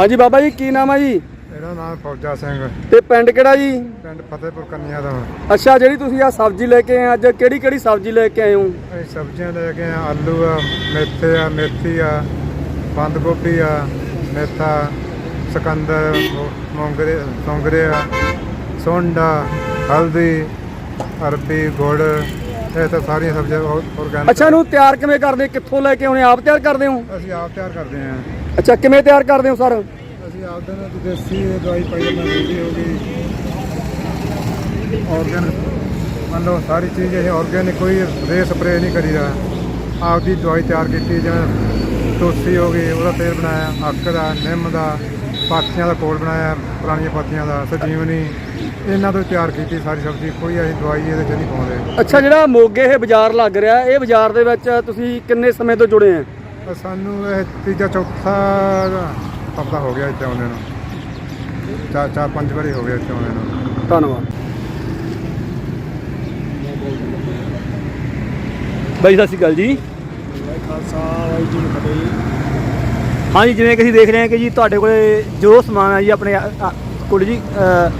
ਹਾਂਜੀ ਬਾਬਾ ਜੀ ਕੀ ਨਾਮ ਆ ਜੀ? ਇਹਦਾ ਨਾਮ ਫੌਜਾ ਸਿੰਘ ਤੇ ਪਿੰਡ ਕਿਹੜਾ ਜੀ? ਪਿੰਡ ਫਤਿਹਪੁਰ ਕੰਨਿਆ ਦਾ ਅੱਛਾ ਜਿਹੜੀ ਤੁਸੀਂ ਆ ਸਬਜ਼ੀ ਲੈ ਕੇ ਆਏ ਅੱਜ ਕਿਹੜੀ ਕਿਹੜੀ ਸਬਜ਼ੀ ਲੈ ਕੇ ਆਏ ਹੋ? ਇਹ ਸਬਜ਼ੀਆਂ ਲੈ ਕੇ ਆਏ। ਆਲੂ ਆ ਮੇਥੇ ਆ ਮੇਥੀ ਆ ਬੰਦ ਗੋਭੀ ਆ ਮੇਥਾ ਸਕੰਦਰ ਮੋਂਗਰੇ ਸੌਂਗਰੇ ਆ ਸੋਂਡਾ ਹਲਦੀ ਅਰਬੀ ਗੁੜ ਇਹ ਤਾਂ ਸਾਰੀਆਂ ਸਬਜ਼ੀਆਂ ਆਰਗੈਨਿਕ ਅੱਛਾ ਇਹਨੂੰ ਤਿਆਰ ਕਿਵੇਂ ਕਰਦੇ? ਕਿੱਥੋਂ ਲੈ ਕੇ ਆਉਣੇ? ਆਪ ਤਿਆਰ ਕਰਦੇ ਹੋ? ਅਸੀਂ ਆਪ ਤਿਆਰ ਕਰਦੇ ਹਾਂ। ਅੱਛਾ ਕਿਵੇਂ ਤਿਆਰ ਕਰਦੇ ਹੋ ਸਰ? ਅਸੀਂ ਆਪ ਦੇ ਨਾਲ ਦੇਸੀ ਦਵਾਈ ਪਾਈ ਜਾਂਦੇ ਹਾਂ ਗਈ ਆਰਗੈਨਿਕ ਮੰਨ ਲਓ ਸਾਰੀ ਚੀਜ਼ ਇਹ ਆਰਗੈਨਿਕ ਕੋਈ ਰੇ ਸਪਰੇ ਨਹੀਂ ਕਰੀਦਾ ਆਪ ਦੀ ਦਵਾਈ ਤਿਆਰ ਕੀਤੀ ਜਿਵੇਂ ਤੁਲਸੀ ਹੋ ਗਈ ਉਹਦਾ ਤੇਲ ਬਣਾਇਆ ਅੱਕ ਦਾ ਨਿੰਮ ਦਾ ਪਾਥੀਆਂ ਦਾ ਕੋਲ ਬਣਾਇਆ ਪੁਰਾਣੀਆਂ ਪਾਥੀਆਂ ਦਾ ਸਜੀਵਨੀ। ਇਹਨਾਂ ਤੋਂ ਤਿਆਰ ਕੀਤੀ ਸਾਰੀ ਸਬਜ਼ੀ ਕੋਈ ਅਸੀਂ ਦਵਾਈ ਇਹਦੇ 'ਚ ਨਹੀਂ ਪਾਉਂਦੇ। ਅੱਛਾ ਜਿਹੜਾ ਮੋਗੇ ਇਹ ਬਾਜ਼ਾਰ ਲੱਗ ਰਿਹਾ ਇਹ ਬਾਜ਼ਾਰ ਦੇ ਵਿੱਚ ਤੁਸੀਂ ਕਿੰਨੇ ਸਮੇਂ ਤੋਂ ਜੁੜੇ ਆ? ਤਾਂ ਸਾਨੂੰ ਇਹ ਤੀਜਾ ਚੌਥਾ ਹਫਤਾ ਹੋ ਗਿਆ ਇੱਥੇ ਆਉਂਦੇ ਨੂੰ। ਚਾਰ ਚਾਰ ਪੰਜ ਵਾਰੀ ਹੋ ਗਿਆ ਇੱਥੇ ਆਉਂਦੇ ਨੂੰ। ਧੰਨਵਾਦ। ਬਾਈ ਸਤਿ ਸ਼੍ਰੀ ਅਕਾਲ ਜੀ। ਖਾਲਸਾ ਵਾਹਿਗੁਰੂ ਜੀ ਕੀ ਫਤਿਹ ਹਾਂਜੀ ਜਿਵੇਂ ਕਿ ਅਸੀਂ ਦੇਖ ਰਹੇ ਹਾਂ ਕਿ ਜੀ ਤੁਹਾਡੇ ਕੋਲੇ ਜੋ ਸਮਾਨ ਹੈ ਜੀ ਆਪਣੇ ਅ, ਅ, ਕੁੜੀ ਜੀ ਅ,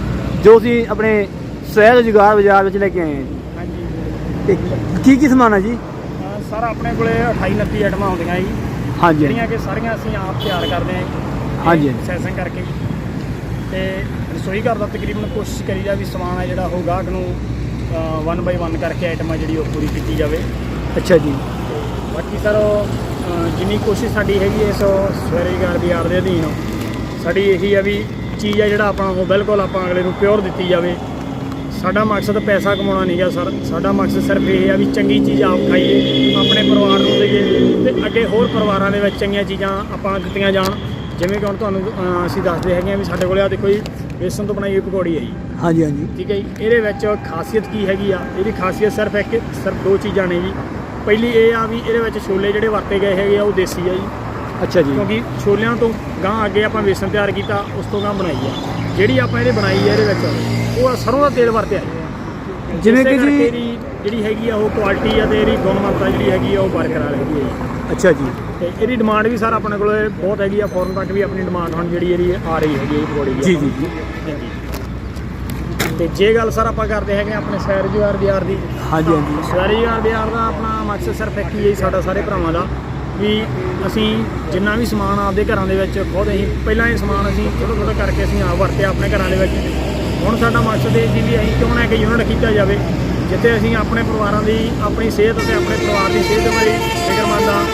ਜੋ ਅਸੀਂ ਆਪਣੇ ਸਹਿ ਰੁਜ਼ਗਾਰ ਬਾਜ਼ਾਰ ਵਿੱਚ ਲੈ ਕੇ ਆਏ ਹਾਂ। ਹਾਂਜੀ। ਤੇ ਕੀ ਕੀ ਸਮਾਨ ਹੈ ਜੀ? ਅਹ ਸਰ ਆਪਣੇ ਕੋਲੇ 28 29 ਆਈਟਮਾਂ ਆਉਂਦੀਆਂ ਜੀ। ਹਾਂਜੀ। ਜਿਹੜੀਆਂ ਕਿ ਸਾਰੀਆਂ ਅਸੀਂ ਆਪ ਤਿਆਰ ਕਰਦੇ ਹਾਂ। ਹਾਂਜੀ। ਸੈਸਿੰਗ ਕਰਕੇ। ਤੇ ਰਸੋਈ ਘਰ ਦਾ ਤਕਰੀਬਨ ਕੋਸ਼ਿਸ਼ ਕਰੀਦਾ ਵੀ ਸਮਾਨ ਹੈ ਜਿਹੜਾ ਉਹ ਗਾਹਕ ਨੂੰ 1 ਬਾਈ 1 ਕਰਕੇ ਆਈਟਮਾਂ ਜਿਹੜੀ ਉਹ ਪੂਰੀ ਕੀਤੀ ਜਾਵੇ। ਅੱਛਾ ਜੀ। ਬਾਕੀ ਸਰ ਅਹ ਜਿੰਨੀ ਕੋਸ਼ਿਸ਼ ਸਾਡੀ ਹੈਗੀ ਹੈ ਸੋ ਸਵੈਰੋਜ਼ਗਾਰ ਬਾਜ਼ਾਰ ਦੇ ਅਧੀਨ ਸਾਡੀ ਇਹੀ ਆ ਵੀ ਚੀਜ਼ ਆ ਜਿਹੜਾ ਆਪਾਂ ਉਹ ਬਿਲਕੁਲ ਆਪਾਂ ਅਗਲੇ ਨੂੰ ਪਿਓਰ ਦਿੱਤੀ ਜਾਵੇ। ਸਾਡਾ ਮਕਸਦ ਪੈਸਾ ਕਮਾਉਣਾ ਨਹੀਂ ਗਾ ਸਰ। ਸਾਡਾ ਮਕਸਦ ਸਿਰਫ ਇਹ ਆ ਵੀ ਚੰਗੀ ਚੀਜ਼ ਆਪ ਖਾਈਏ ਆਪਣੇ ਪਰਿਵਾਰ ਨੂੰ ਦੇਈਏ ਤੇ ਅੱਗੇ ਹੋਰ ਪਰਿਵਾਰਾਂ ਦੇ ਵਿੱਚ ਚੰਗੀਆਂ ਚੀਜ਼ਾਂ ਆਪਾਂ ਦਿੱਤੀਆਂ ਜਾਣ। ਜਿਵੇਂ ਕਿ ਹੁਣ ਤੁਹਾਨੂੰ ਅਸੀਂ ਦੱਸਦੇ ਹੈਗੇ ਆ ਵੀ ਸਾਡੇ ਕੋਲੇ ਆ ਦੇਖੋ ਜੀ ਬੇਸਨ ਤੋਂ ਬਣਾਈ ਹੋਈ ਪਕੌੜੀ ਹੈ ਜੀ। ਹਾਂਜੀ ਹਾਂਜੀ। ਠੀਕ ਹੈ ਜੀ? ਇਹਦੇ ਵਿੱਚ ਖਾਸੀਅਤ ਕੀ ਹੈਗੀ ਆ? ਇਹਦੀ ਖਾਸੀਅਤ ਸਿਰਫ ਇੱਕ ਸਿਰਫ ਦੋ ਚੀਜ਼ਾਂ ਨੇ ਜੀ। ਪਹਿਲੀ ਇਹ ਆ ਵੀ ਇਹਦੇ ਵਿੱਚ ਛੋਲੇ ਜਿਹੜੇ ਵਰਤੇ ਗਏ ਹੈਗੇ ਆ ਉਹ ਦੇਸੀ ਆ ਜੀ। ਅੱਛਾ ਜੀ। ਕਿਉਂਕਿ ਛੋਲਿਆਂ ਤੋਂ ਗਾਂ ਅੱਗੇ ਆਪਾਂ ਵੇਸਣ ਤਿਆਰ ਕੀਤਾ ਉਸ ਤੋਂ ਗਾਂ ਬਣਾਈ ਆ। ਜਿਹੜੀ ਆਪਾਂ ਇਹਦੇ ਬਣਾਈ ਆ ਇਹਦੇ ਵਿੱਚ ਉਹ ਸਰੋਂ ਦਾ ਤੇਲ ਵਰਤਿਆ ਜੀ। ਜਿਵੇਂ ਕਿ ਜੀ ਜਿਹੜੀ ਹੈਗੀ ਆ ਉਹ ਕੁਆਲਿਟੀ ਆ ਤੇ ਇਹਦੀ ਗੁਣਵੱਤਾ ਜਿਹੜੀ ਹੈਗੀ ਆ ਉਹ ਬਰਕਰਾਰ ਹੈਗੀ ਆ ਜੀ। ਅੱਛਾ ਜੀ। ਤੇ ਇਹਦੀ ਡਿਮਾਂਡ ਵੀ ਸਰ ਆਪਣੇ ਕੋਲੇ ਬਹੁਤ ਹੈਗੀ ਆ ਫੋਰਨ ਤੱਕ ਵੀ ਆਪਣੀ ਡਿਮਾਂਡ ਹੁਣ ਜਿਹੜੀ ਇਹਦੀ ਆ ਰਹੀ ਹੈਗੀ ਇਹ ਪਕੌੜੀ ਦੀ। ਜੀ, ਜੀ। ਹਾਂਜੀ। ਤੇ ਜੇ ਗੱਲ ਸਰ ਆਪਾਂ ਕਰਦੇ ਹੈਗੇ ਆਪਣੇ ਸੈਰ ਜੁਆਰ ਬਾਜ਼ਾਰ ਦੀ। ਹਾਂਜੀ ਹਾਂਜੀ। ਸਵੈਰੀਗਾਰ ਬਾਜ਼ਾਰ ਦਾ ਆਪਣਾ ਮਕਸਦ ਸਿਰਫ ਇੱਕ ਹੀ ਹੈ ਜੀ ਸਾਡਾ ਸਾਰੇ ਭਰਾਵਾਂ ਦਾ। ਵੀ ਅਸੀਂ ਜਿੰਨਾ ਵੀ ਸਮਾਨ ਆਪਦੇ ਘਰਾਂ ਦੇ ਵਿੱਚ ਖੁਦ ਅਸੀਂ ਪਹਿਲਾਂ ਇਹ ਸਮਾਨ ਅਸੀਂ ਥੋੜ੍ਹਾ ਥੋੜ੍ਹਾ ਕਰਕੇ ਅਸੀਂ ਆਪ ਵਰਤਿਆ ਆਪਣੇ ਘਰਾਂ ਦੇ ਵਿੱਚ। ਹੁਣ ਸਾਡਾ ਮਕਸਦ ਇਹ ਸੀ ਵੀ ਅਸੀਂ ਕਿਉਂ ਨਾ ਇੱਕ ਯੂਨਿਟ ਕੀਤਾ ਜਾਵੇ, ਜਿੱਥੇ ਅਸੀਂ ਆਪਣੇ ਪਰਿਵਾਰਾਂ ਦੀ, ਆਪਣੀ ਸਿਹਤ ਅਤੇ ਆਪਣੇ ਪਰਿਵਾਰ ਦੀ ਸਿਹਤ ਬਾਰੇ ਫਿਕਰਮੰਦ ਆ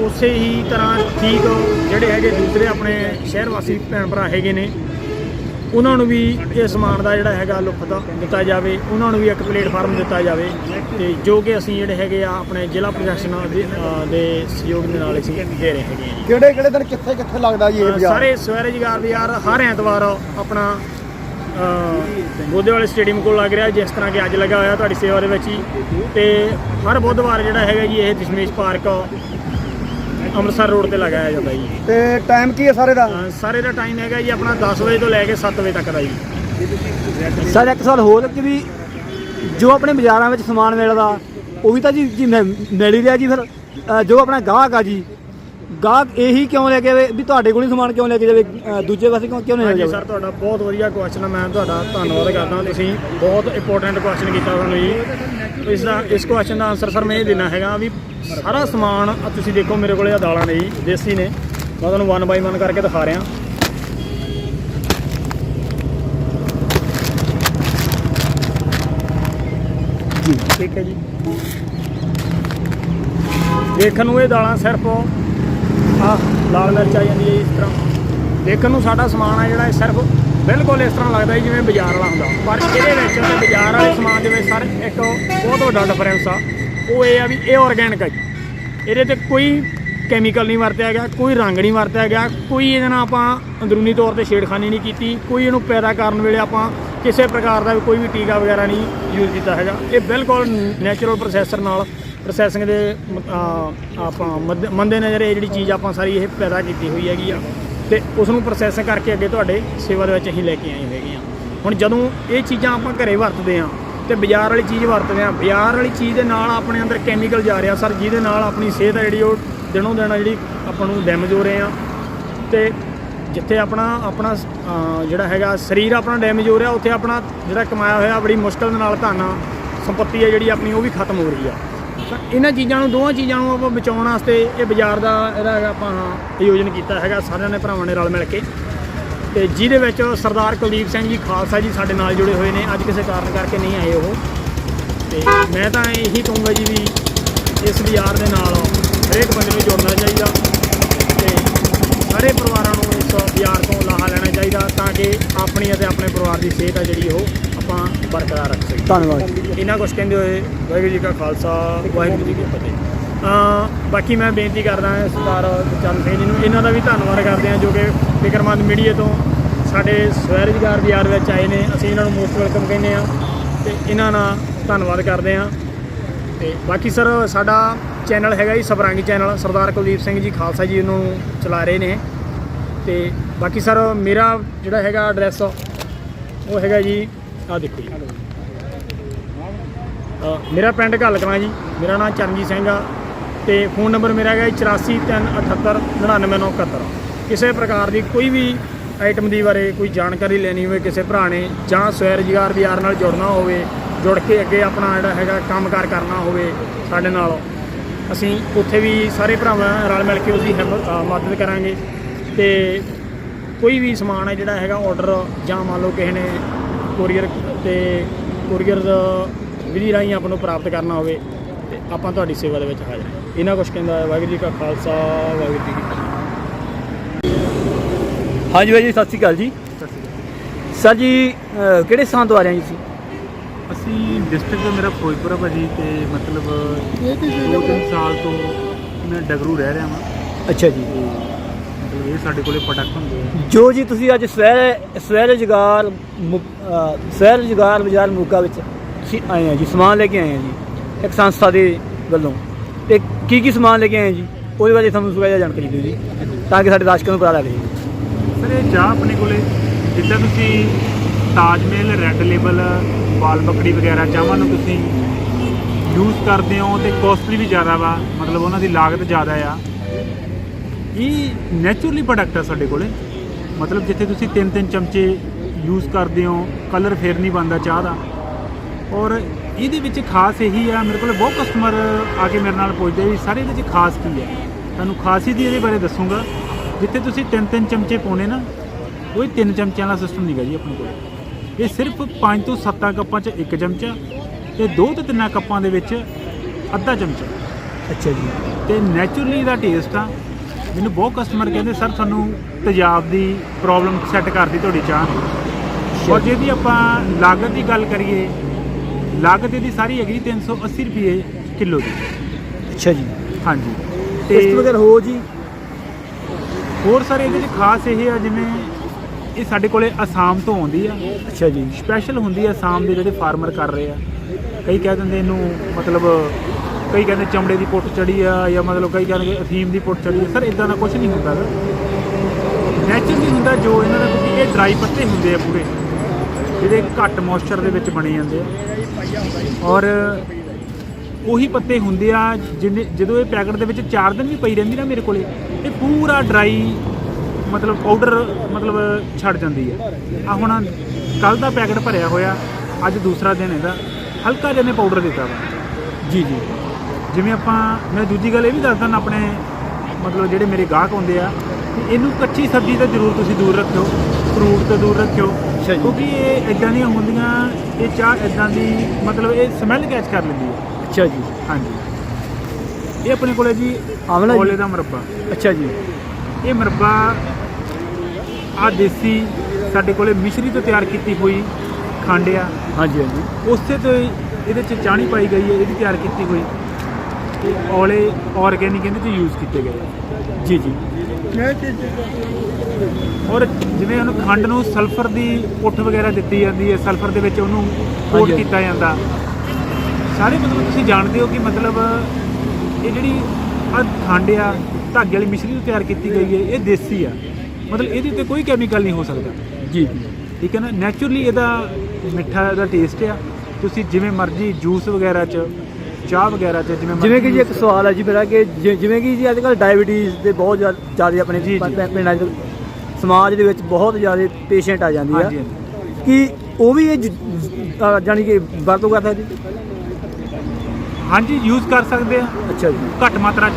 ਉਸੇ ਹੀ ਤਰ੍ਹਾਂ ਠੀਕ ਜਿਹੜੇ ਹੈਗੇ ਦੂਸਰੇ ਆਪਣੇ ਸ਼ਹਿਰ ਵਾਸੀ ਭੈਣ ਭਰਾ ਹੈਗੇ ਨੇ। ਉਹਨਾਂ ਨੂੰ ਵੀ ਇਹ ਸਮਾਨ ਦਾ ਜਿਹੜਾ ਹੈਗਾ ਲੁਫਤ ਦਿੱਤਾ ਜਾਵੇ ਉਹਨਾਂ ਨੂੰ ਵੀ ਇੱਕ ਪਲੇਟਫਾਰਮ ਦਿੱਤਾ ਜਾਵੇ ਤੇ ਜੋ ਕਿ ਅਸੀਂ ਜਿਹੜੇ ਹੈਗੇ ਆ ਆਪਣੇ ਜ਼ਿਲ੍ਹਾ ਪ੍ਰਸ਼ਾਸਨ ਦੇ ਸਹਿਯੋਗ ਦੇ ਨਾਲ ਅਸੀਂ ਦੇ ਰਹੇ ਹੈਗੇ ਆ ਕਿਹੜੇ ਕਿਹੜੇ ਦਿਨ ਕਿੱਥੇ ਕਿੱਥੇ ਲੱਗਦਾ ਜੀ ਇਹ ਬਾਜ਼ਾਰ? ਸਾਰੇ ਸਵੈਰੋਜ਼ਗਾਰ ਬਾਜ਼ਾਰ ਹਰ ਐਤਵਾਰ ਆਪਣਾ ਗੋਦੇ ਵਾਲੇ ਸਟੇਡੀਅਮ ਕੋਲ ਲੱਗ ਰਿਹਾ ਜਿਸ ਤਰ੍ਹਾਂ ਕਿ ਅੱਜ ਲੱਗਾ ਹੋਇਆ ਤੁਹਾਡੀ ਸੇਵਾ ਦੇ ਵਿੱਚ ਹੀ ਤੇ ਹਰ ਬੁੱਧਵਾਰ ਜਿਹੜਾ ਹੈਗਾ ਜੀ ਇਹ ਦਸ਼ਮੇਸ਼ ਪਾਰਕ ਅੰਮ੍ਰਿਤਸਰ ਰੋਡ ਤੇ ਲਗਾਇਆ ਜਾਂਦਾ ਜੀ। ਤੇ ਟਾਈਮ ਕੀ ਹੈ ਸਾਰੇ ਦਾ? ਅ, ਸਾਰੇ ਦਾ ਟਾਈਮ ਹੈਗਾ ਜੀ ਆਪਣਾ 10 ਵਜੇ ਤੋਂ ਲੈ ਕੇ 7 ਵਜੇ ਤੱਕ ਦਾ ਜੀ। ਸਰ ਇੱਕ ਸਵਾਲ ਹੋਰ ਕਿ ਵੀ ਜੋ ਆਪਣੇ ਬਾਜ਼ਾਰਾਂ ਵਿੱਚ ਸਮਾਨ ਮਿਲਦਾ ਉਹ ਵੀ ਤਾਂ ਜੀ ਜੀ ਮਿਲ ਹੀ ਰਿਹਾ ਜੀ ਫਿਰ। ਅ, ਜੋ ਆਪਣਾ ਗਾਹਕ ਆ ਜੀ ਗਾਹਕ ਇਹੀ ਕਿਉਂ ਲੈ ਕੇ ਆਵੇ ਵੀ ਤੁਹਾਡੇ ਕੋਲ ਹੀ ਸਮਾਨ ਕਿਉਂ ਲੈ ਕੇ ਜਾਵੇ ਅ, ਦੂਜੇ ਪਾਸੇ ਕਿਉਂ ਕਿਉਂ ਨਹੀਂ ਲੈ ਹਾਂਜੀ ਜਾਵੇ? ਸਰ ਤੁਹਾਡਾ ਬਹੁਤ ਵਧੀਆ ਕੁਐਸਚਨ ਮੈਂ ਤੁਹਾਡਾ ਧੰਨਵਾਦ ਕਰਦਾ। ਤੁਸੀਂ ਬਹੁਤ ਇੰਪੋਰਟੈਂਟ ਕੁਐਸਚਨ ਕੀਤਾ ਸਾਨੂੰ ਜੀ। ਇਸ ਦਾ ਇਸ ਕੁਐਸਚਨ ਦਾ ਆਨਸਰ ਸਰ ਮੈਂ ਇਹ ਦੇਣਾ ਹੈਗਾ ਵੀ ਸਾਰਾ ਸਮਾਨ ਆਹ ਤੁਸੀਂ ਦੇਖੋ ਮੇਰੇ ਕੋਲੇ ਆ ਦਾਲਾਂ ਨੇ ਜੀ ਦੇਸੀ ਨੇ। ਮੈਂ ਤੁਹਾਨੂੰ ਵਨ ਬਾਈ ਵਨ ਕਰਕੇ ਦਿਖਾ ਰਿਹਾ। ਜੀ ਠੀਕ ਹੈ ਜੀ। ਦੇਖਣ ਨੂੰ ਇਹ ਦਾਲਾਂ ਸਿਰਫ ਆ ਲਾਲ ਮਿਰਚ ਆ ਜਾਂਦੀ ਹੈ ਇਸ ਤਰ੍ਹਾਂ। ਦੇਖਣ ਨੂੰ ਸਾਡਾ ਸਮਾਨ ਆ ਜਿਹੜਾ, ਇਹ ਸਿਰਫ ਬਿਲਕੁਲ ਇਸ ਤਰ੍ਹਾਂ ਲੱਗਦਾ ਜਿਵੇਂ ਬਾਜ਼ਾਰ ਵਾਲਾ ਹੁੰਦਾ। ਪਰ ਇਹਦੇ ਵਿੱਚ ਤੇ ਬਾਜ਼ਾਰ ਵਾਲੇ ਸਮਾਨ ਦੇ ਵਿੱਚ ਸਰ, ਇੱਕ ਬਹੁਤ ਵੱਡਾ ਡਿਫਰੈਂਸ ਆ। ਉਹ ਇਹ ਆ ਵੀ ਇਹ ਆਰਗੈਨਿਕ ਆ ਜੀ। ਇਹਦੇ ਤੇ ਕੋਈ ਕੈਮੀਕਲ ਨਹੀਂ ਵਰਤਿਆ ਗਿਆ, ਕੋਈ ਰੰਗ ਨਹੀਂ ਵਰਤਿਆ ਗਿਆ, ਕੋਈ ਇਹਦੇ ਨਾਲ ਆਪਾਂ ਅੰਦਰੂਨੀ ਤੌਰ ਤੇ ਛੇੜਖਾਨੀ ਨਹੀਂ ਕੀਤੀ, ਕੋਈ ਇਹਨੂੰ ਪੈਦਾ ਕਰਨ ਵੇਲੇ ਆਪਾਂ ਕਿਸੇ ਪ੍ਰਕਾਰ ਦਾ ਵੀ ਕੋਈ ਵੀ ਟੀਕਾ ਵਗੈਰਾ ਨਹੀਂ ਯੂਜ਼ ਕੀਤਾ ਹੈਗਾ। ਇਹ ਬਿਲਕੁਲ ਨੈਚੁਰਲ ਪ੍ਰੋਸੈਸਰ ਨਾਲ ਪ੍ਰੋਸੈਸਿੰਗ ਦੇ ਮ- ਆਪਾਂ ਮੱਦੇ- ਮੰਦੇ ਨਜ਼ਰ ਇਹ ਜਿਹੜੀ ਚੀਜ਼ ਆਪਾਂ ਸਾਰੀ ਇਹ ਪੈਦਾ ਕੀਤੀ ਹੋਈ ਹੈਗੀ ਆ, ਤੇ ਉਸ ਨੂੰ ਪ੍ਰੋਸੈਸਿੰਗ ਕਰਕੇ ਅੱਗੇ ਤੁਹਾਡੇ ਸੇਵਾ ਦੇ ਵਿੱਚ ਅਸੀਂ ਲੈ ਕੇ ਆਏ ਹੈਗੇ ਆ। ਹੁਣ ਜਦੋਂ ਇਹ ਚੀਜ਼ਾਂ ਆਪਾਂ ਘਰੇ ਵਰਤਦੇ ਆ, ਤੇ ਬਾਜ਼ਾਰ ਵਾਲੀ ਚੀਜ਼ ਵਰਤਦੇ ਆ, ਬਾਜ਼ਾਰ ਵਾਲੀ ਚੀਜ਼ ਦੇ ਨਾਲ ਆਪਣੇ ਅੰਦਰ ਕੈਮੀਕਲ ਜਾ ਰਿਹਾ, ਸਰ, ਜਿਹਦੇ ਨਾਲ ਆਪਣੀ ਸਿਹਤ ਆ ਜਿਹੜੀ ਉਹ ਦਿਨੋਂ ਦਿਨ ਜਿਹੜੀ ਆਪਾਂ ਨੂੰ ਡੈਮੇਜ ਹੋ ਰਹੇ ਆ, ਤੇ ਜਿੱਥੇ ਆਪਣਾ ਆਪਣਾ ਜਿਹੜਾ ਹੈਗਾ ਸਰੀਰ ਆਪਣਾ ਡੈਮੇਜ ਹੋ ਰਿਹਾ, ਉੱਥੇ ਆਪਣਾ ਜਿਹੜਾ ਕਮਾਇਆ ਹੋਇਆ ਬੜੀ ਮੁਸ਼ਕਲ ਦੇ ਨਾਲ ਧਨ ਸੰਪਤੀ ਹੈ ਜਿਹੜੀ ਆਪਣੀ ਉਹ ਵੀ ਖਤਮ ਹੋ ਰਹੀ ਆ। ਤਾਂ ਇਹਨਾਂ ਚੀਜ਼ਾਂ ਨੂੰ ਦੋਵਾਂ ਚੀਜ਼ਾਂ ਨੂੰ ਆਪਾਂ ਬਚਾਉਣ ਵਾਸਤੇ ਇਹ ਬਾਜ਼ਾਰ ਦਾ ਇਹਦਾ ਹੈਗਾ ਆਪਾਂ ਆਯੋਜਨ ਕੀਤਾ ਹੈਗਾ, ਸਾਰਿਆਂ ਨੇ ਭਰਾਵਾਂ ਨੇ ਰਲ ਮਿਲ ਕੇ। ਤੇ ਜਿਹਦੇ ਵਿੱਚ ਸਰਦਾਰ ਕੁਲਦੀਪ ਸਿੰਘ ਜੀ ਖਾਲਸਾ ਜੀ ਸਾਡੇ ਨਾਲ ਜੁੜੇ ਹੋਏ ਨੇ, ਅੱਜ ਕਿਸੇ ਕਾਰਨ ਕਰਕੇ ਨਹੀਂ ਆਏ ਉਹ। ਤੇ ਮੈਂ ਤਾਂ ਇਹੀ ਕਹੂੰਗਾ ਜੀ ਵੀ ਇਸ ਬਾਜ਼ਾਰ ਦੇ ਨਾਲ ਹਰੇਕ ਬੰਦੇ ਨੂੰ ਜੁੜਨਾ ਚਾਹੀਦਾ ਤੇ ਸਾਰੇ ਪਰਿਵਾਰਾਂ ਨੂੰ ਇਸ ਬਾਜ਼ਾਰ ਤੋਂ ਲਾਹਾ ਲੈਣਾ ਚਾਹੀਦਾ ਤਾਂ ਕਿ ਆਪਣੀ ਅਤੇ ਆਪਣੇ ਪਰਿਵਾਰ ਦੀ ਸਿਹਤ ਆ ਜਿਹੜੀ ਉਹ ਆਪਾਂ ਬਰਕਰਾਰ ਰੱਖ ਸਕੀਏ। ਧੰਨਵਾਦ ਇਹਨਾਂ ਕੁਛ ਕਹਿੰਦੇ ਹੋਏ ਵਾਹਿਗੁਰੂ ਜੀ ਕਾ ਖਾਲਸਾ ਵਾਹਿਗੁਰੂ ਜੀ ਕੀ ਫਤਿਹ। ਅਮ ਬਾਕੀ ਮੈਂ ਬੇਨਤੀ ਕਰਦਾ ਹਾਂ ਸਰਦਾਰ ਚੰਦ ਸਿੰਘ ਜੀ ਨੂੰ ਇਹਨਾਂ ਦਾ ਵੀ ਧੰਨਵਾਦ ਕਰਦੇ ਹਾਂ ਜੋ ਕਿ ਫਿਕਰਮੰਦ ਮੀਡੀਆ ਤੋਂ ਸਾਡੇ ਸਵੈ ਰੁਜ਼ਗਾਰ ਬਾਜ਼ਾਰ ਵਿੱਚ ਆਏ ਨੇ। ਅਸੀਂ ਇਹਨਾਂ ਨੂੰ ਮੋਸਟ ਵੈਲਕਮ ਕਹਿੰਦੇ ਹਾਂ ਤੇ ਇਹਨਾਂ ਨਾਲ ਧੰਨਵਾਦ ਕਰਦੇ ਹਾਂ। ਤੇ ਬਾਕੀ ਸਰ ਸਾਡਾ ਚੈਨਲ ਹੈਗਾ ਜੀ ਸਬਰੰਗ ਚੈਨਲ। ਸਰਦਾਰ ਕੁਲਦੀਪ ਸਿੰਘ ਜੀ ਖਾਲਸਾ ਜੀ ਇਹਨੂੰ ਚਲਾ ਰਹੇ ਨੇ। ਤੇ ਬਾਕੀ ਸਰ ਮੇਰਾ ਜਿਹੜਾ ਹੈਗਾ ਐਡਰੈਸ ਉਹ ਹੈਗਾ ਜੀ ਆ ਦੇਖੋ ਜੀ। ਮੇਰਾ ਪਿੰਡ ਘੱਲ ਕਰਾਂ ਜੀ। ਮੇਰਾ ਨਾਮ ਚਰਨਜੀਤ ਸਿੰਘ ਆ ਤੇ ਫੋਨ ਨੰਬਰ ਮੇਰਾ ਹੈਗਾ 8438799971 ਕਿਸੇ ਪ੍ਰਕਾਰ ਦੀ ਕੋਈ ਵੀ ਆਈਟਮ ਦੀ ਬਾਰੇ ਕੋਈ ਜਾਣਕਾਰੀ ਲੈਣੀ ਹੋਵੇ ਕਿਸੇ ਭਰਾ ਨੇ ਜਾਂ ਸਵੈ ਰੁਜ਼ਗਾਰ ਬਾਜ਼ਾਰ ਨਾਲ ਜੁੜਨਾ ਹੋਵੇ, ਜੁੜ ਕੇ ਅੱਗੇ ਆਪਣਾ ਜਿਹੜਾ ਹੈਗਾ ਕੰਮਕਾਰ ਕਰਨਾ ਹੋਵੇ ਸਾਡੇ ਨਾਲ, ਅਸੀਂ ਉੱਥੇ ਵੀ ਸਾਰੇ ਭਰਾਵਾਂ ਰਲ ਮਿਲ ਕੇ ਉਸਦੀ ਹਿੰਮ- ਮਦਦ ਕਰਾਂਗੇ। ਤੇ ਕੋਈ ਵੀ ਸਮਾਨ ਹੈ ਜਿਹੜਾ ਹੈਗਾ ਆਰਡਰ ਜਾਂ ਮੰਨ ਲਓ ਕਿਸੇ ਨੇ ਕੋਰੀਅਰ ਤੇ ਕੋਰੀਅਰ ਵਿਧੀ ਰਾਹੀਂ ਆਪਾਂ ਨੂੰ ਪ੍ਰਾਪਤ ਕਰਨਾ ਹੋਵੇ ਤੇ ਆਪਾਂ ਤੁਹਾਡੀ ਸੇਵਾ ਦੇ ਵਿੱਚ ਹਾਜ਼ਰ ਹਾਂ। ਇਹਨਾਂ ਕੁਛ ਕਹਿੰਦਾ ਹੈ ਵਾਹਿਗੁਰੂ ਜੀ ਕਾ ਖਾਲਸਾ ਵਾਹਿਗੁਰੂ ਜੀ ਕੀ ਫਤਿਹ। ਹਾਂਜੀ ਬਾਈ ਜੀ ਸਤਿ ਸ਼੍ਰੀ ਅਕਾਲ ਜੀ। ਸਰ ਜੀ ਅਹ, ਕਿਹੜੇ ਸਥਾਨ ਤੋਂ ਆ ਰਹੇ ਹੋ ਜੀ ਤੁਸੀਂ? ਅਸੀਂ ਡਿਸਟ੍ਰਿਕਟ ਦਾ ਮੇਰਾ ਫਿਰੋਜ਼ਪੁਰ ਆ ਭਾਜੀ ਤੇ ਮਤਲਬ ਦੋ ਤਿੰਨ ਸਾਲ ਤੋਂ ਮੈਂ ਡਗਰੂ ਰਹਿ ਰਿਹਾ ਹਾਂ ਅੱਛਾ ਜੀ। ਇਹ ਸਾਡੇ ਕੋਲੇ ਪ੍ਰੋਡਕਟ ਹੁੰਦੇ ਆ। ਜੋ ਜੀ ਤੁਸੀਂ ਅੱਜ ਸਵੈ ਸਵੈ ਰੁਜ਼ਗਾਰ ਮੁ- ਸਵੈ ਰੁਜ਼ਗਾਰ ਬਾਜ਼ਾਰ ਮੋਗਾ ਵਿੱਚ ਤੁਸੀਂ ਆਏ ਆ ਜੀ ਸਮਾਨ ਲੈ ਕੇ ਆਏ ਆ ਜੀ ਇੱਕ ਸੰਸਥਾ ਦੇ ਵੱਲੋਂ। ਤੇ ਕੀ ਕੀ ਸਮਾਨ ਲੈ ਕੇ ਆਏ ਆ ਜੀ ਉਹਦੇ ਬਾਰੇ ਸਾਨੂੰ ਜਿਹਾ ਜਾਣਕਾਰੀ ਦਿਓ ਜੀ ਤਾਂ ਕਿ ਸਾਡੇ ਦਰਸ਼ਕਾਂ ਨੂੰ ਪਤਾ ਲੱਗੇ ਜੀ ਸਰ ਇਹ ਚਾਹ ਆਪਣੇ ਕੋਲੇ ਜਿੱਦਾਂ ਤੁਸੀਂ ਤਾਜ ਮਹਿਲ ਰੈੱਡ ਲੇਬਲ ਵਾਲ ਬੱਕੜੀ ਵਗੈਰਾ ਚਾਹਾਂ ਨੂੰ ਤੁਸੀਂ ਯੂਜ਼ ਕਰਦੇ ਹੋ ਤੇ ਕੋਸਟਲੀ ਵੀ ਜ਼ਿਆਦਾ ਵਾ ਮਤਲਬ ਉਹਨਾਂ ਦੀ ਲਾਗਤ ਜ਼ਿਆਦਾ ਆ। ਇਹ ਨੇਚਰਲੀ ਪ੍ਰੋਡਕਟ ਆ ਸਾਡੇ ਕੋਲੇ। ਮਤਲਬ ਜਿੱਥੇ ਤੁਸੀਂ ਤਿੰਨ ਤਿੰਨ ਚਮਚੇ ਯੂਜ਼ ਕਰਦੇ ਹੋ ਕਲਰ ਫੇਰ ਨਹੀਂ ਬਣਦਾ ਚਾਹ ਦਾ। ਔਰ ਇਹਦੇ ਵਿੱਚ ਖਾਸ ਇਹੀ ਆ ਮੇਰੇ ਕੋਲ ਬਹੁਤ ਕਸਟਮਰ ਆ ਕੇ ਮੇਰੇ ਨਾਲ ਪੁੱਛਦੇ ਵੀ ਸਾਰੇ ਇਹਦੇ ਵਿੱਚ ਖਾਸ ਕੀ ਹੈ ਤੁਹਾਨੂੰ ਖਾਸੀਅਤ ਹੀ ਇਹਦੇ ਬਾਰੇ ਦੱਸੂਗਾ। ਜਿੱਥੇ ਤੁਸੀਂ ਤਿੰਨ ਤਿੰਨ ਚਮਚੇ ਪਾਉਣੇ ਨਾ ਉਹ ਹੀ ਤਿੰਨ ਚਮਚਿਆਂ ਵਾਲਾ ਸਿਸਟਮ ਨਹੀਂਗਾ ਜੀ ਆਪਣੇ ਕੋਲ। ਇਹ ਸਿਰਫ 5 ਤੋਂ 7 ਕੱਪਾਂ 'ਚ ਇੱਕ ਚਮਚਾ ਤੇ 2 ਤੋਂ 3 ਕੱਪਾਂ ਦੇ ਵਿੱਚ ਅੱਧਾ ਚਮਚਾ। ਅੱਛਾ ਜੀ। ਤੇ ਨੇਚਰਲੀ ਦਾ ਟੇਸਟ ਆ। ਮੈਨੂੰ ਬਹੁਤ ਕਸਟਮਰ ਕਹਿੰਦੇ ਸਰ ਤੁਹਾਨੂੰ ਤੇਜ਼ਾਬ ਦੀ ਪ੍ਰੋਬਲਮ ਸੈੱਟ ਕਰਦੀ ਤੁਹਾਡੀ ਚਾਹ ਔਰ ਜੇ ਦੀ ਆਪਾਂ ਲਾਗਤ ਦੀ ਗੱਲ ਕਰੀਏ ਲਾਗਤ ਇਹਦੀ ਸਾਰੀ ਹੈਗੀ 380 ਰੁਪਏ ਕਿਲੋ ਦੀ। ਅੱਛਾ ਜੀ। ਹਾਂਜੀ। ਟੇਸਟ ਵਗੈਰਾ ਹੋ ਜੀ? ਹੋਰ ਸਾਰੇ ਇਹਦੇ ਵਿੱਚ ਖਾਸ ਇਹ ਆ ਜਿਵੇਂ ਇਹ ਸਾਡੇ ਕੋਲੇ ਅਸਾਮ ਤੋਂ ਆਉਂਦੀ ਆ। ਅੱਛਾ ਜੀ। ਸਪੈਸ਼ਲ ਹੁੰਦੀ ਆ ਅਸਾਮ ਦੇ ਜਿਹੜੇ ਫਾਰਮਰ ਕਰ ਰਹੇ ਆ। ਕਈ ਕਹਿ ਦਿੰਦੇ ਇਹਨੂੰ ਮਤਲਬ ਕਈ ਕਹਿੰਦੇ ਚਮੜੇ ਦੀ ਪੁੱਟ ਚੜੀ ਆ ਜਾਂ ਮਤਲਬ ਕਈ ਕਹਿੰਦੇ ਅਫੀਮ ਦੀ ਪੁੱਟ ਚੜੀ ਆ। ਸਰ ਇਦਾਂ ਦਾ ਕੁਝ ਨਹੀਂ ਹੁੰਦਾ ਨੈਚੁਰਲੀ ਹੁੰਦਾ ਜੋ ਇਹਨਾਂ ਦਾ ਕਿਉਂਕਿ ਇਹ ਡਰਾਈ ਪੱਤੇ ਹੁੰਦੇ ਆ ਪੂਰੇ। ਜਿਹੜੇ ਘੱਟ ਮੋਇਸਚਰ ਦੇ ਵਿੱਚ ਬਣੇ ਜਾਂਦੇ ਆ। ਔਰ ਉਹੀ ਪੱਤੇ ਹੁੰਦੇ ਆ ਜਿਹਨੇ ਜਦੋਂ ਇਹ ਪੈਕਟ ਦੇ ਵਿੱਚ 4 ਦਿਨ ਵੀ ਪਈ ਰਹਿੰਦੀ ਨਾ ਮੇਰੇ ਕੋਲੇ, ਇਹ ਪੂਰਾ ਡਰਾਈ ਮਤਲਬ ਪਾਊਡਰ ਮਤਲਬ ਛੱਡ ਜਾਂਦੀ ਹੈ ਆ ਹੁਣ ਕੱਲ ਦਾ ਪੈਕਟ ਭਰਿਆ ਹੋਇਆ, ਅੱਜ ਦੂਸਰਾ ਦਿਨ ਇਹਦਾ। ਹਲਕਾ ਜਿਹਾ ਨੇ ਪਾਊਡਰ ਦਿੱਤਾ ਵਾ। ਜੀ ਜੀ। ਜਿਵੇਂ ਆਪਾਂ ਮੈਂ ਦੂਜੀ ਗੱਲ ਇਹ ਵੀ ਦੱਸਦਾ ਨਾ ਆਪਣੇ ਮਤਲਬ ਜਿਹੜੇ ਮੇਰੇ ਗਾਹਕ ਹੁੰਦੇ ਆ ਕਿ ਇਹਨੂੰ ਕੱਚੀ ਸਬਜ਼ੀ ਤੋਂ ਜ਼ਰੂਰ ਤੁਸੀਂ ਦੂਰ ਰੱਖਿਓ ਫਰੂਟ ਤੋਂ ਦੂਰ ਰੱਖਿਓ। ਕਿਉਂਕਿ ਇਹ ਇਦਾਂ ਦੀਆਂ ਹੁੰਦੀਆਂ ਇਹ ਚਾਹ ਇਦਾਂ ਦੀ ਮਤਲਬ ਇਹ ਸਮੈਲ ਕੈਚ ਕਰ ਲੈਂਦੀ ਹੈ। ਅੱਛਾ ਜੀ। ਹਾਂਜੀ। ਇਹ ਆਪਣੇ ਕੋਲੇ ਜੀ ਆਮਲਾ ਜੀ? ਔਲੇ ਦਾ ਮੁਰੱਬਾ। ਅੱਛਾ ਜੀ। ਇਹ ਮੁਰੱਬਾ ਆ ਦੇਸੀ ਸਾਡੇ ਕੋਲੇ ਮਿਸ਼ਰੀ ਤੋਂ ਤਿਆਰ ਕੀਤੀ ਹੋਈ ਖੰਡ ਆ ਹਾਂਜੀ ਹਾਂਜੀ। ਉਸੇ ਤੋਂ ਇਹਦੇ ਚ ਚਾਣੀ ਪਾਈ ਗਈ ਹੈ ਇਹਦੀ ਤਿਆਰ ਕੀਤੀ ਹੋਈ। ਔਲੇ ਆਰਗੈਨਿਕ ਇਹਦੇ ਚ ਯੂਜ਼ ਕੀਤੇ ਗਏ। ਜੀ ਜੀ। ਔਰ ਜਿਵੇਂ ਉਹਨੂੰ ਖੰਡ ਨੂੰ ਸਲਫਰ ਦੀ ਪੁੱਠ ਵਗੈਰਾ ਦਿੱਤੀ ਜਾਂਦੀ ਹੈ ਸਲਫਰ ਦੇ ਵਿੱਚ ਉਹਨੂੰ ਕੋਟ। ਕੀਤਾ ਜਾਂਦਾ। ਸਾਰੇ ਮਤਲਬ ਤੁਸੀਂ ਜਾਣਦੇ ਹੋ ਕਿ ਮਤਲਬ ਇਹ ਜਿਹੜੀ ਆ ਖੰਡ ਆ ਧਾਗੇ ਵਾਲੀ ਮਿਸ਼ਰੀ ਤੋਂ ਤਿਆਰ ਕੀਤੀ ਗਈ ਹੈ ਇਹ ਦੇਸੀ ਆ। ਮਤਲਬ ਇਹਦੇ ਉੱਤੇ ਕੋਈ ਕੈਮੀਕਲ ਨਹੀਂ ਹੋ ਸਕਦਾ। ਜੀ। ਠੀਕ ਹੈ ਨਾ? ਨੈਚੁਰਲੀ ਇਹਦਾ ਮਿੱਠਾ ਦਾ ਟੇਸਟ ਆ। ਤੁਸੀਂ ਜਿਵੇਂ ਮਰਜ਼ੀ ਜੂਸ ਵਗੈਰਾ ਚ ਚਾਹ ਵਗੈਰਾ ਚ ਜਿਵੇਂ ਜਿਵੇਂ ਕਿ ਜੀ ਇੱਕ ਸਵਾਲ ਹੈ ਜੀ ਮੇਰਾ ਕਿ ਜਿ- ਜਿਵੇਂ ਕਿ ਜੀ ਅੱਜ ਕੱਲ੍ਹ ਡਾਇਬੀਟੀਜ਼ ਦੇ ਬਹੁਤ ਜ਼ਿਆ- ਜ਼ਿਆਦਾ ਆਪਣੇ ਜੀ, ਜੀ। ਪ- ਪ- ਪਿੰਡਾਂ 'ਚ ਸਮਾਜ ਦੇ ਵਿੱਚ ਬਹੁਤ ਜ਼ਿਆਦਾ ਪੇਸ਼ੈਂਟ ਆ ਜਾਂਦੀ ਆ। ਹਾਂਜੀ, ਕਿ ਉਹ ਵੀ ਇਹ ਜ- ਅ, ਜਾਣੀ ਕਿ ਵਰਤੋਂ ਕਰਦਾ ਜੀ? ਹਾਂਜੀ ਯੂਜ਼ ਕਰ ਸਕਦੇ ਆ। ਅੱਛਾ ਜੀ। ਘੱਟ ਮਾਤਰਾ 'ਚ।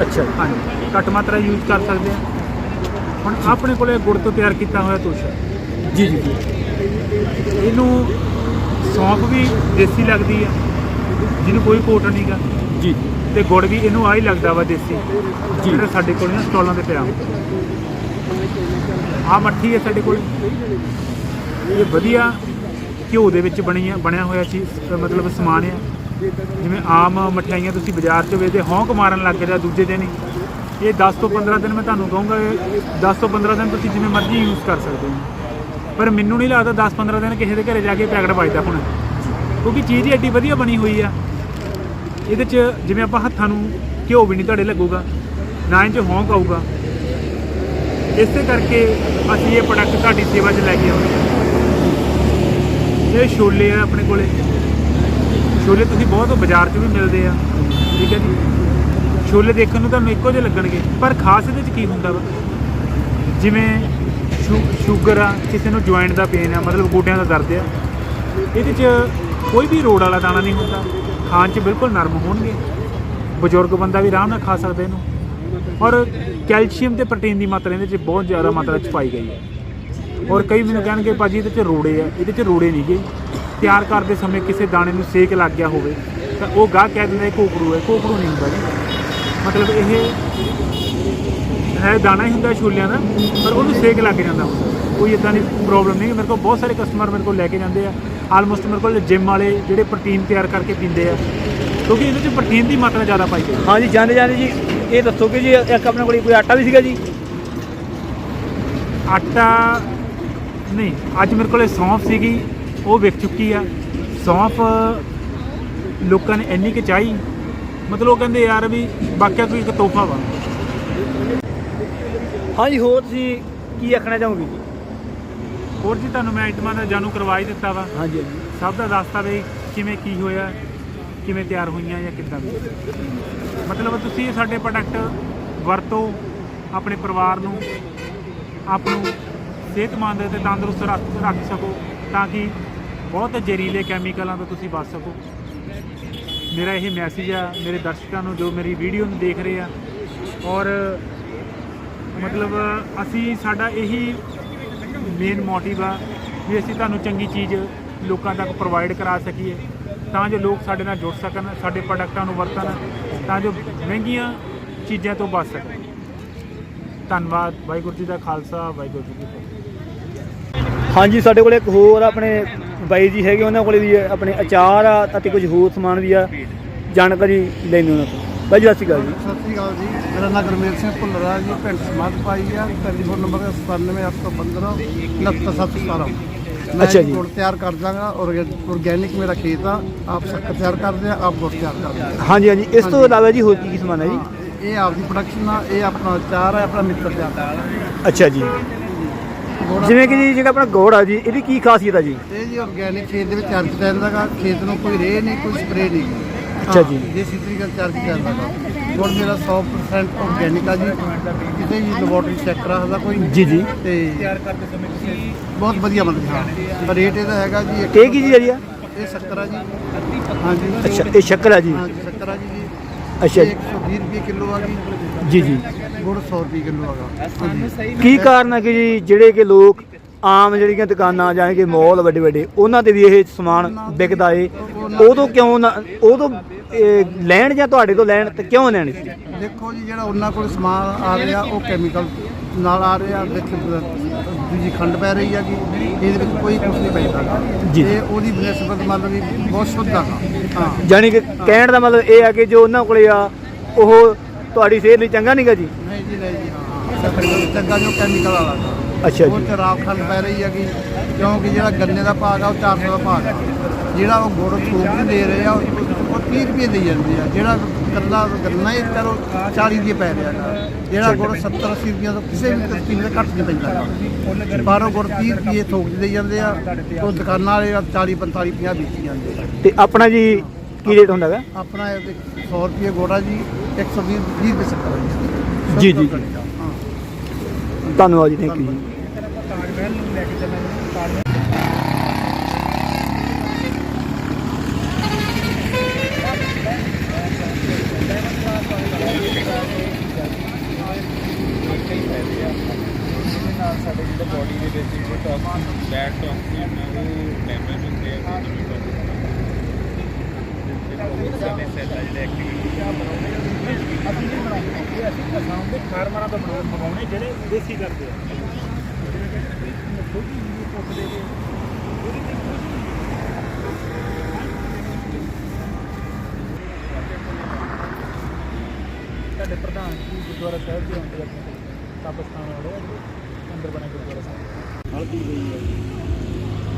ਅੱਛਾ ਜੀ। ਹਾਂਜੀ ਘੱਟ ਮਾਤਰਾ ਯੂਜ਼ ਕਰ ਸਕਦੇ ਆ। ਹੁਣ ਆਪਣੇ ਕੋਲੇ ਗੁੜ ਤੋਂ ਤਿਆਰ ਕੀਤਾ ਹੋਇਆ ਤੁਸ਼। ਹੈ ਜੀ ਜੀ ਜੀ। ਇਹਨੂੰ ਸੌਂਫ ਵੀ ਦੇਸੀ ਲੱਗਦੀ ਆ। ਜਿਹਨੂੰ ਕੋਈ ਕੋਟ ਨਹੀਂਗਾ ਜੀ। ਤੇ ਗੁੜ ਵੀ ਇਹਨੂੰ ਆ ਹੀ ਲੱਗਦਾ ਵਾ ਦੇਸੀ। ਜੀ। ਜਿਹੜਾ ਸਾਡੇ ਕੋਲ ਨਾ ਸਟਾਲਾਂ ਤੇ ਪਿਆ। ਆ ਮੱਠੀ ਹੈ ਸਾਡੇ ਕੋਲ। ਇਹ ਵਧੀਆ ਘਿਓ ਦੇ ਵਿੱਚ ਬਣੀ ਆ ਬਣਿਆ ਹੋਇਆ ਚੀਜ਼ ਮਤਲਬ ਸਮਾਨ ਆ। ਜਿਵੇਂ ਆਮ ਮਠਿਆਈਆਂ ਤੁਸੀਂ ਬਾਜ਼ਾਰ 'ਚ ਵੇਚਦੇ ਹੌਂਕ ਮਾਰਨ ਲੱਗ ਜਾਂ ਦੂਜੇ ਦਿਨ ਹੀ। ਇਹ 10 ਤੋਂ 15 ਦਿਨ ਮੈਂ ਤੁਹਾਨੂੰ ਕਹੂੰਗਾ ਇਹ 10 ਤੋਂ 15 ਦਿਨ ਤੁਸੀਂ ਜਿਵੇਂ ਮਰਜ਼ੀ ਯੂਜ਼ ਕਰ ਸਕਦੇ ਹੋ। ਪਰ ਮੈਨੂੰ ਨਹੀਂ ਲੱਗਦਾ 10-15 ਦਿਨ ਕਿਸੇ ਦੇ ਘਰੇ ਜਾ ਕੇ ਪੈਕਟ ਵੱਜਦਾ ਹੋਣਾ। ਕਿਉਂਕਿ ਚੀਜ਼ ਹੀ ਐਡੀ ਵਧੀਆ ਬਣੀ ਹੋਈ ਆ। ਇਹਦੇ 'ਚ ਜਿਵੇਂ ਆਪਾਂ ਹੱਥਾਂ ਨੂੰ ਘਿਓ ਵੀ ਨਹੀਂ ਤੁਹਾਡੇ ਲੱਗੂਗਾ, ਨਾ ਇਹ 'ਚ ਹੌਂਕ ਆਊਗਾ। ਇਸੇ ਕਰਕੇ ਅਸੀਂ ਇਹ ਪ੍ਰੋਡਕਟ ਤੁਹਾਡੀ ਸੇਵਾ 'ਚ ਲੈ ਕੇ ਆਉਂਦੇ ਇਹ ਛੋਲੇ ਆ ਆਪਣੇ ਕੋਲੇ। ਛੋਲੇ ਤੁਸੀਂ ਬਹੁਤ ਬਾਜ਼ਾਰ 'ਚ ਵੀ ਮਿਲਦੇ ਆ, ਠੀਕ ਹੈ ਜੀ। ਛੋਲੇ ਦੇਖਣ ਨੂੰ ਤੁਹਾਨੂੰ ਇੱਕੋ ਜਿਹੇ ਲੱਗਣਗੇ, ਪਰ ਖਾਸ ਇਹਦੇ 'ਚ ਕੀ ਹੁੰਦਾ ਵਾ? ਜਿਵੇਂ ਸ਼ੂ- ਸ਼ੂਗਰ ਆ, ਕਿਸੇ ਨੂੰ ਜੁਆਇੰਟ ਦਾ ਪੇਨ ਆ, ਮਤਲਬ ਗੋਡਿਆਂ ਦਾ ਦਰਦ ਆ। ਇਹਦੇ 'ਚ ਕੋਈ ਵੀ ਰੋੜ ਵਾਲਾ ਦਾਣਾ ਨਹੀਂ ਹੁੰਦਾ। ਖਾਣ 'ਚ ਬਿਲਕੁਲ ਨਰਮ ਹੋਣਗੇ। ਬਜ਼ੁਰਗ ਬੰਦਾ ਵੀ ਆਰਾਮ ਨਾਲ ਖਾ ਸਕਦਾ ਇਹਨੂੰ। ਔਰ ਕੈਲਸ਼ੀਅਮ ਤੇ ਪ੍ਰੋਟੀਨ ਦੀ ਮਾਤਰਾ ਇਹਦੇ 'ਚ ਬਹੁਤ ਜ਼ਿਆਦਾ ਮਾਤਰਾ 'ਚ ਪਾਈ ਗਈ ਹੈ। ਔਰ ਕਈ ਮੈਨੂੰ ਕਹਿਣਗੇ, ਭਾਜੀ ਇਹਦੇ 'ਚ ਰੋੜੇ ਆ। ਇਹਦੇ 'ਚ ਰੋੜੇ ਨਹੀਂ ਗਏ। ਤਿਆਰ ਕਰਦੇ ਸਮੇਂ ਕਿਸੇ ਦਾਣੇ ਨੂੰ ਸੇਕ ਲੱਗ ਗਿਆ ਹੋਵੇ, ਤਾਂ ਉਹ ਗਾਹ ਕਹਿ ਦਿੰਦਾ ਇਹ ਕੋਕੜੂ ਹੈ। ਕੋਕੜੂ ਨਹੀਂ ਹੁੰਦਾ ਜੀ। ਮਤਲਬ ਇਹ ਹੈ ਦਾਣਾ ਹੀ ਹੁੰਦਾ ਛੋਲਿਆਂ ਦਾ, ਪਰ ਉਹਨੂੰ ਸੇਕ ਲੱਗ ਜਾਂਦਾ। ਹੁੰਦਾ ਕੋਈ ਇਦਾਂ ਦੀ ਪ੍ਰੋਬਲਮ ਨਹੀਂ। ਮੇਰੇ ਕੋਲ ਬਹੁਤ ਸਾਰੇ ਕਸਟਮਰ ਮੇਰੇ ਕੋਲ ਲੈ ਕੇ ਜਾਂਦੇ ਆ। ਆਲਮੋਸਟ ਮੇਰੇ ਕੋਲ ਜਿਮ ਵਾਲੇ ਜਿਹੜੇ ਪ੍ਰੋਟੀਨ ਤਿਆਰ ਕਰਕੇ ਪੀਂਦੇ ਆ। ਕਿਉਂਕਿ ਇਹਦੇ 'ਚ ਪ੍ਰੋਟੀਨ ਦੀ ਮਾਤਰਾ ਜ਼ਿਆਦਾ ਪਾਈ ਗਈ। ਹਾਂਜੀ ਜਾਂਦੇ ਜਾਂਦੇ ਜੀ ਇਹ ਦੱਸੋ ਕਿ ਜੀ ਇੱਕ ਆਪਣੇ ਕੋਲ ਕੋਈ ਆਟਾ ਵੀ ਸੀਗਾ ਜੀ? ਆਟਾ ਨਹੀਂ ਅੱਜ ਮੇਰੇ ਕੋਲੇ ਸੌਂਫ ਸੀਗੀ ਉਹ ਵਿਕ ਚੁੱਕੀ ਆ। ਸੌਂਫ ਲੋਕਾਂ ਨੇ ਇੰਨੀ ਕਿ ਚਾਹੀ ਮਤਲਬ ਉਹ ਕਹਿੰਦੇ ਯਾਰ ਵੀ ਬਾਕਿਆ ਕੋਈ ਇੱਕ ਤੋਹਫਾ ਵਾ। ਹਾਂਜੀ ਹੋਰ ਤੁਸੀਂ ਕੀ ਆਖਣਾ ਚਾਹੋਗੇ ਜੀ? ਹੋਰ ਜੀ ਤੁਹਾਨੂੰ ਮੈਂ ਆਈਟਮਾਂ ਦਾ ਜਾਣੂ ਕਰਵਾ ਹੀ ਦਿੱਤਾ ਵਾ। ਹਾਂਜੀ ਹਾਂਜੀ। ਸਭ ਦਾ ਦੱਸਤਾ ਵੀ ਕਿਵੇਂ ਕੀ ਹੋਇਆ ਕਿਵੇਂ ਤਿਆਰ ਹੋਈਆਂ ਜਾਂ ਕਿੱਦਾਂ ਵੀ ਮਤਲਬ ਤੁਸੀਂ ਇਹ ਸਾਡੇ ਪ੍ਰੋਡਕਟ ਵਰਤੋ ਆਪਣੇ ਪਰਿਵਾਰ ਨੂੰ ਆਪ ਨੂੰ ਸਿਹਤਮੰਦ ਤੇ ਤੰਦਰੁਸਤ ਰੱਖ ਰੱਖ ਸਕੋ ਤਾਂ ਕਿ ਬਹੁਤ ਜ਼ਹਿਰੀਲੇ ਕੈਮੀਕਲਾਂ ਤੋਂ ਤੁਸੀਂ ਬਚ ਸਕੋ। ਮੇਰਾ ਇਹ ਮੈਸੇਜ ਆ ਮੇਰੇ ਦਰਸ਼ਕਾਂ ਨੂੰ ਜੋ ਮੇਰੀ ਵੀਡੀਓ ਨੂੰ ਦੇਖ ਰਹੇ ਆ। ਔਰ ਮਤਲਬ ਅਸੀਂ ਸਾਡਾ ਇਹੀ ਮੇਨ ਮੋਟਿਵ ਆ ਵੀ ਅਸੀਂ ਤੁਹਾਨੂੰ ਚੰਗੀ ਚੀਜ਼ ਲੋਕਾਂ ਤੱਕ ਪ੍ਰੋਵਾਈਡ ਕਰਾ ਸਕੀਏ। ਤਾਂ ਜੋ ਲੋਕ ਸਾਡੇ ਨਾਲ ਜੁੜ ਸਕਣ, ਸਾਡੇ ਪ੍ਰੋਡਕਟਾਂ ਨੂੰ ਵਰਤਣ, ਤਾਂ ਜੋ ਮਹਿੰਗੀਆਂ ਚੀਜ਼ਾਂ ਤੋਂ ਬਚ ਸਕਣ। ਧੰਨਵਾਦ, ਵਾਹਿਗੁਰੂ ਜੀ ਦਾ ਖਾਲਸਾ, ਵਾਹਿਗੁਰੂ ਜੀ ਕੀ ਫਤਿਹ। ਹਾਂਜੀ, ਸਾਡੇ ਕੋਲ ਇੱਕ ਹੋਰ ਆਪਣੇ ਬਾਈ ਜੀ ਹੈਗੇ, ਉਹਨਾਂ ਕੋਲੇ ਵੀ ਆਪਣੇ ਅਚਾਰ ਆ ਅਤੇ ਕੁਝ ਹੋਰ ਸਮਾਨ ਵੀ ਆ। ਜਾਣਕਾਰੀ ਲੈਣੀ ਉਹਨਾਂ ਤੋਂ। ਬਾਈ ਜੀ ਸਤਿ ਸ਼੍ਰੀ ਅਕਾਲ ਜੀ। ਸਤਿ ਸ਼੍ਰੀ ਅਕਾਲ ਜੀ। ਮੇਰਾ ਨਾਮ ਗੁਰਮੇਲ ਸਿੰਘ ਭੁੱਲਰਾ ਜੀ ਪਿੰਡ ਸਮਾਧ ਪਾਈ ਆ। ਟੈਲੀਫੋਨ ਨੰਬਰ ਹੈ 97815 69717 ਮੈਂ ਅੱਛਾ ਜੀ। ਗੁੜ ਤਿਆਰ ਕਰ ਦਾਂਗਾ ਆਰਗੈਨਿਕ ਮੇਰਾ ਖੇਤ ਆ। ਆਪ ਸ਼ੱਕਰ ਤਿਆਰ ਕਰਦੇ ਆ ਆਪ ਗੁੜ ਤਿਆਰ ਕਰਦੇ ਆ। ਹਾਂਜੀ ਹਾਂਜੀ। ਇਸ ਤੋਂ ਇਲਾਵਾ ਜੀ ਹੋਰ ਕੀ ਕੀ ਸਮਾਨ ਹੈ ਜੀ? ਇਹ ਆਪਦੀ ਪ੍ਰੋਡਕਸ਼ਨ ਆ ਇਹ ਆਪਣਾ ਚਾਰ ਹੈ ਆਪਣਾ ਮਿੱਤਰ ਤਿਆਰ ਅੱਛਾ ਜੀ। ਜਿਵੇਂ ਕਿ ਜੀ ਜਿਹੜਾ ਆਪਣਾ ਗੋੜ ਆ ਜੀ ਇਹਦੀ ਕੀ ਖਾਸੀਅਤ ਆ ਜੀ? ਇਹ ਜੀ ਆਰਗੈਨਿਕ ਖੇਤ ਦੇ ਵਿੱਚ ਤਿਆਰ ਕੀਤਾ ਜਾਂਦਾਗਾ ਖੇਤ ਨੂੰ ਕੋਈ ਰੇਹ ਨਹੀਂ ਕੋਈ ਸਪਰੇਅ ਨਹੀਂ। ਅੱਛਾ ਜੀ। ਤਰੀਕੇ ਨਾਲ ਤਿਆਰ ਕੀਤਾ ਜਾਂਦਾਗਾ ਗੁੜ ਮੇਰਾ 100% ਆਰਗੈਨਿਕ ਆ ਜੀ। ਕਿਤੇ ਜੀ ਲੈਬੋਰਟਰੀ ਚੈੱਕ ਕਰਾਉਂਦਾ ਕੋਈ। ਜੀ ਜੀ। ਤੇ ਤਿਆਰ ਕਰਦੇ ਸਮੇਂ ਬਹੁਤ ਵਧੀਆ ਮਤਲਬ ਹਾਂ। ਰੇਟ ਇਹਦਾ ਹੈਗਾ ਜੀ ਇਹ ਕੀ ਜੀ ਆ ਜੀ ਆ? ਇਹ ਸ਼ੱਕਰ ਆ ਜੀ। ਹਾਂਜੀ। ਅੱਛਾ ਇਹ ਸ਼ੱਕਰ ਆ ਜੀ। ਹਾਂਜੀ ਸ਼ੱਕਰ ਆ ਜੀ। ਜੀ ਅੱਛਾ। ਇਹ ਜੀ 120 ਰੁਪਏ ਕਿਲੋ ਆ ਜੀ। ਜੀ ਜੀ। ਗੁੜ 100 ਰੁਪਏ ਕਿਲੋ ਹਾਂਜੀ। ਕੀ ਕਾਰਨ ਹੈ ਕਿ ਜੀ ਜਿਹੜੇ ਕਿ ਲੋਕ ਆਮ ਜਿਹੜੀਆਂ ਦੁਕਾਨਾਂ ਜਾਂ ਕਿ ਮਾਲ ਵੱਡੇ ਵੱਡੇ ਉਹਨਾਂ ਤੇ ਵੀ ਇਹ ਸਮਾਨ ਵਿਕਦਾ ਏ। ਉਦੋਂ ਕਿਉਂ ਨਾ ਉਦੋਂ ਇਹ ਲੈਣ ਜਾਂ ਤੁਹਾਡੇ ਤੋਂ ਲੈਣ ਤੇ ਕਿਉਂ ਲੈਣ ਸੀ? ਦੇਖੋ ਜੀ ਜਿਹੜਾ ਉਹਨਾਂ ਕੋਲ ਸਮਾਨ ਆ ਰਿਹਾ ਉਹ ਕੈਮੀਕਲ ਨਾਲ ਆ ਰਿਹਾ ਵਿੱਚ ਦੂਜੀ ਖੰਡ ਪੈ ਰਹੀ ਹੈਗੀ। ਇਹਦੇ ਵਿੱਚ ਕੋਈ ਕੁਝ ਨਹੀਂ ਪੈਂਦਾ। ਜੀ। ਇਹ ਉਹਦੀ ਬਨਸਬਤ ਮੰਨ ਲਓ ਵੀ ਬਹੁਤ ਸ਼ੁੱਧ ਆ। ਹਾਂ। ਯਾਨੀ ਕਿ ਕਹਿਣ ਦਾ ਮਤਲਬ ਇਹ ਆ ਕਿ ਜੋ ਉਹਨਾਂ ਕੋਲੇ ਆ ਉਹ ਤੁਹਾਡੀ ਸਿਹਤ ਲਈ ਚੰਗਾ ਨਹੀਂਗਾ ਜੀ? ਨਹੀਂ ਜੀ ਨਹੀਂ ਜੀ ਹਾਂ ਚੰਗਾ ਜੋ ਕੈਮੀਕਲ ਵਾਲਾ। ਗਾ। ਅੱਛਾ ਉਹ ਜੀ ਚ ਰਾਖ ਖੰਡ ਪੈ ਰਹੀ ਹੈਗੀ ਕਿਉਂਕਿ ਜਿਹੜਾ ਗੰਨੇ ਦਾ ਭਾਗ ਆ ਉਹ 400 ਦਾ ਭਾਗ ਆ। ਜਿਹੜਾ ਉਹ ਗੁੜ ਥੋਕ ਵੀ ਦੇ ਰਹੇ ਆ ਉਹ ਉਹ 30 ਰੁਪਏ ਦੇ ਜਾਂਦੇ ਆ। ਜਿਹੜਾ ਕੱਲਾ ਗੰਨਾ ਹੀ ਕਰੋ 40 ਰੁਪਏ ਪੈ ਰਿਹਾ ਗਾ ਜਿਹੜਾ ਗੁੜ 70 80 ਰੁਪਏ ਤੋਂ ਕਿਸੇ ਵੀ ਤਸਕੀਨ ਦੇ ਘੱਟ ਨਹੀਂ ਪੈਂਦਾ ਗਾ। ਉਹ ਗੁੜ 30 ਰੁਪਏ ਥੋਕ 'ਚ ਦੇ ਜਾਂਦੇ ਆ ਉਹ ਦੁਕਾਨਾਂ ਵਾਲੇ ਆ 40 45 50 ਵੇਚੀ ਜਾਂਦੇ ਆ। ਤੇ ਆਪਣਾ ਜੀ ਕੀ ਰੇਟ ਹੁੰਦਾ ਹੈਗਾ? ਆਪਣਾ ਇਹ 100 ਰੁਪਏ ਗੋੜਾ ਜੀ 120 20 ਰੁਪਏ ਸ਼ੱਕਰ ਜੀ, ਜੀ, ਜੀ। ਹਾਂ। ਧੰਨਵਾਦ ਜੀ ਥੈਂਕ ਯੂ ਜੀ। ਮਹਿਲ ਨੂੰ ਲੈ ਕੇ ਚੱਲਾਂਗੇ ਨਾਲ ਸਾਡੇ ਜਿਹੜੇ ਬੋਡੀ ਦੇ ਵਿੱਚ ਜਿਹੜੇ ਟੌਕਸਿਨ ਬੈਡ ਟੌਕਸਿਨ ਉਹ ਡੈਮੇਜ ਹੁੰਦੇ ਆ। ਤੇ ਨਵੀਂ ਬੋਡੀ ਸਾਡੇ ਸੈੱਲ ਆ ਜਿਹੜੇ ਐਕਟੀਵਿਟੀ ਅਸੀਂ ਨਹੀਂ ਬਣਾਉਂਦੇ। ਅਸੀਂ ਅਸਾਮ ਦੇ ਫਾਰਮਰਾਂ ਤੋਂ ਬਣਾ- ਮੰਗਵਾਉਣੇ ਜਿਹੜੇ ਦੇਸੀ ਕਰਦੇ ਆ। ਛੋਟੀ ਜਿਹੀ ਪੁੱਤ ਦੇ ਕੇ ਉਹਦੇ ਤੇ ਕੁਝ ਸਾਡੇ ਪ੍ਰਧਾਨ ਜੀ ਗੁਰਦੁਆਰਾ ਸਾਹਿਬ ਜੀ ਆਉਂਦੇ ਆਪਣੇ ਕਾਬਸਤਾਨ ਵਾਲੇ ਆ ਅੰਦਰ ਬਣੇ ਗੁਰਦੁਆਰਾ ਸਾਹਿਬ। ਹਲਦੀ ਗਈ ਹੈ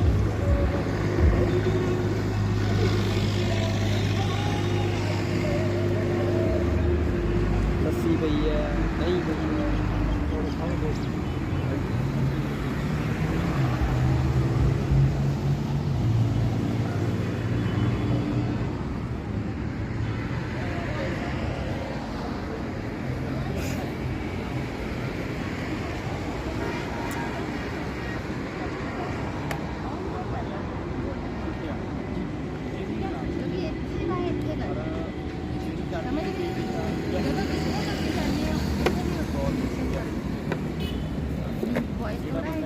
ਲੱਸੀ ਪਈ ਹੈ, ਦਹੀਂ ਪਈ ਹੈ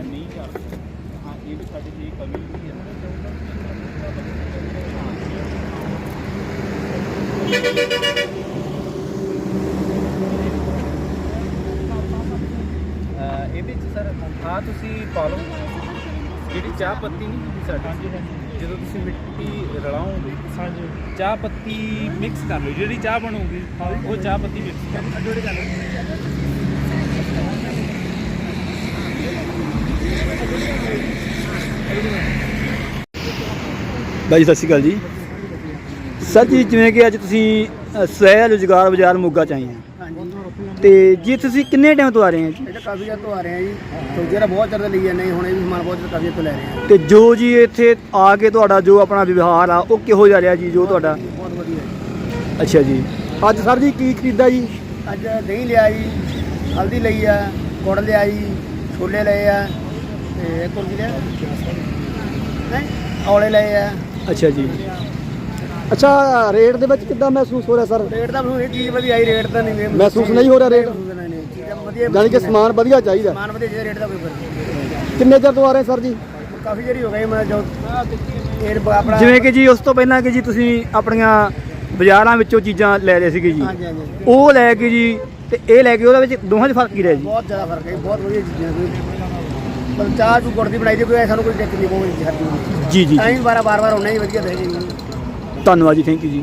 ਨਹੀਂ ਕਰਦੇ ਹਾਂ ਇਹ ਵੀ ਸਾਡੀ ਜੀ ਕਮੀ ਵੀ ਹੈ ਇਹਦੇ ਚ ਸਰ ਆ ਤੁਸੀਂ ਪਾ ਲਓ। ਜਿਹੜੀ ਚਾਹ ਪੱਤੀ ਨਹੀਂ ਹੁੰਦੀ ਸਾਡੀ ਜਦੋਂ ਤੁਸੀਂ ਮਿੱਟੀ ਰਲਾਓਗੇ ਹਾਂਜੀ। ਚਾਹ ਪੱਤੀ ਮਿਕਸ ਕਰ ਲਓ। ਜਿਹੜੀ ਚਾਹ ਬਣੂਗੀ ਉਹ ਚਾਹ ਪੱਤੀ ਮਿਕਸ ਕਰ ਲਓ। ਬਾਈ ਸਤਿ ਸ਼੍ਰੀ ਅਕਾਲ ਜੀ। ਸਰ ਜੀ ਜਿਵੇਂ ਕਿ ਅੱਜ ਤੁਸੀਂ ਸਵੈ ਰੁਜ਼ਗਾਰ ਬਾਜ਼ਾਰ ਮੋਗਾ ਚ ਆਏ ਆ। ਤੇ ਜੀ ਤੁਸੀਂ ਕਿੰਨੇ ਟਾਈਮ ਤੋਂ ਆ ਰਹੇ ਆ ਜੀ? ਇਹ ਤਾਂ ਕਾਫੀ ਜਰ ਤੋਂ ਆ ਰਹੇ ਆ ਜੀ। ਤੋਂ ਜਿਹੜਾ ਬਹੁਤ ਚਿਰ ਦਾ ਲਈ ਜਾਂਦੇ ਹੁਣ ਇਹ ਵੀ ਸਮਾਨ ਬਹੁਤ ਕਾਫੀ ਤੋਂ ਲੈ ਰਹੇ ਆ। ਤੇ ਜੋ ਜੀ ਇੱਥੇ ਆ ਕੇ ਤੁਹਾਡਾ ਜੋ ਆਪਣਾ ਵਿਵਹਾਰ ਆ ਉਹ ਕਿਹੋ ਜਿਹਾ ਰਿਹਾ ਜੀ ਜੋ ਤੁਹਾਡਾ? ਬਹੁਤ ਵਧੀਆ। ਅੱਛਾ ਜੀ। ਅੱਜ ਸਰ ਜੀ ਕੀ ਖਰੀਦਾ ਜੀ? ਅੱਜ ਦਹੀਂ ਲਿਆ ਜੀ ਹਲਦੀ ਲਈ ਆ ਗੁੜ ਲਿਆ ਜੀ ਛੋਲੇ ਲਏ ਆ। ਤੇ ਇੱਕ ਹੋਰ ਕੀ ਲਿਆ ਹੈਂ? ਔਲੇ ਲਏ ਆ। ਅੱਛਾ ਜੀ। ਅੱਛਾ ਰੇਟ ਦੇ ਵਿੱਚ ਕਿੱਦਾਂ ਮਹਿਸੂਸ ਹੋ ਰਿਹਾ ਸਰ? ਰੇਟ ਤਾਂ ਮੈਨੂੰ ਇਹ ਚੀਜ਼ ਵਧੀਆ ਆਈ ਰੇਟ ਤਾਂ ਨਹੀਂ ਮਹਿਸੂਸ ਨਹੀਂ ਹੋ ਰਿਹਾ ਰੇਟ? ਯਾਨੀ ਕਿ ਸਮਾਨ ਵਧੀਆ ਚਾਹੀਦਾ। ਸਮਾਨ ਵਧੀਆ ਜਿਹੜਾ ਰੇਟ ਦਾ ਕੋਈ ਫ਼ਰਕ ਨਹੀਂ ਕਿੰਨੇ ਚਿਰ ਤੋਂ ਆ ਰਹੇ ਸਰ ਜੀ? ਕਾਫੀ ਜਿਹੜੀ ਹੋ ਗਈ ਮੈਂ ਜੋ ਇਹ ਆਪਣਾ ਜਿਵੇਂ ਕਿ ਜੀ ਉਸ ਤੋਂ ਪਹਿਲਾਂ ਕਿ ਜੀ ਤੁਸੀਂ ਆਪਣੀਆਂ ਬਾਜ਼ਾਰਾਂ ਵਿੱਚੋਂ ਚੀਜ਼ਾਂ ਲੈ ਰਹੇ ਸੀਗੇ ਜੀ। ਉਹ ਲੈ ਕੇ ਜੀ ਤੇ ਇਹ ਲੈ ਕੇ ਉਹਦੇ ਵਿੱਚ ਦੋਹਾਂ 'ਚ ਫ਼ਰਕ ਕੀ ਰਿਹਾ ਜੀ? ਬਹੁਤ ਜ਼ਿਆਦਾ ਫ਼ਰਕ ਹੈ ਬਹੁਤ ਵਧੀਆ ਚੀਜ਼ਾਂ ਚਾਹ ਗੁੜ ਦੀ ਬਣਾਈ ਦੀ ਕੋਈ ਸਾਨੂੰ ਕੋਈ ਦਿੱਕਤ ਨਹੀਂ ਕੋਈ ਸਾਡੀ ਜੀ ਜੀ ਐਂ ਬਾਰ ਬਾਰ ਬਾਰ ਹੋਣਾ ਹੀ ਵਧੀਆ ਦੇ ਜੀ ਧੰਨਵਾਦ ਜੀ ਥੈਂਕ ਯੂ ਜੀ।